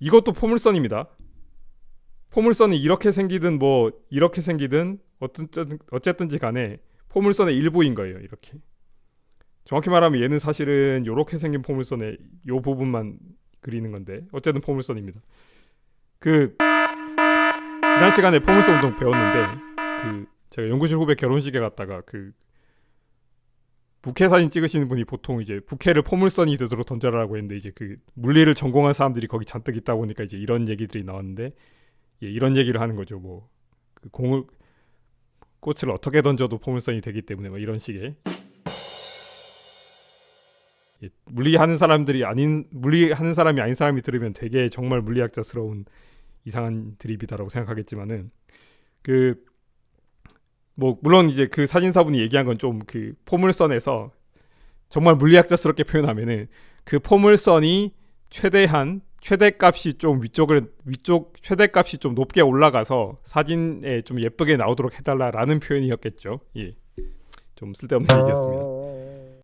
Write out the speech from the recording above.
이것도 포물선입니다. 포물선이 이렇게 생기든 뭐 이렇게 생기든 어떤 어쨌든지 간에 포물선의 일부인 거예요. 이렇게. 정확히 말하면 얘는 사실은 이렇게 생긴 포물선의 요 부분만 그리는 건데 어쨌든 포물선입니다. 그 지난 시간에 포물선 운동 배웠는데 그 제가 연구실 후배 결혼식에 갔다가 그 부캐 사진 찍으시는 분이 보통 이제 부캐를 포물선이 되도록 던져라라고 했는데 이제 그 물리를 전공한 사람들이 거기 잔뜩 있다 보니까 이제 이런 얘기들이 나왔는데 예, 이런 얘기를 하는 거죠. 뭐 그 공을 꽃을 어떻게 던져도 포물선이 되기 때문에 뭐 이런 식의 예, 물리하는 사람들이 아닌 물리하는 사람이 아닌 사람이 들으면 되게 정말 물리학자스러운 이상한 드립이다라고 생각하겠지만은 그 뭐 물론 이제 그 사진사분이 얘기한 건 좀 그 포물선에서 정말 물리학자스럽게 표현하면은 그 포물선이 최대한 최대값이 좀 위쪽을 위쪽 최대값이 좀 높게 올라가서 사진에 좀 예쁘게 나오도록 해달라라는 표현이었겠죠. 예, 좀 쓸데없는 얘기였습니다.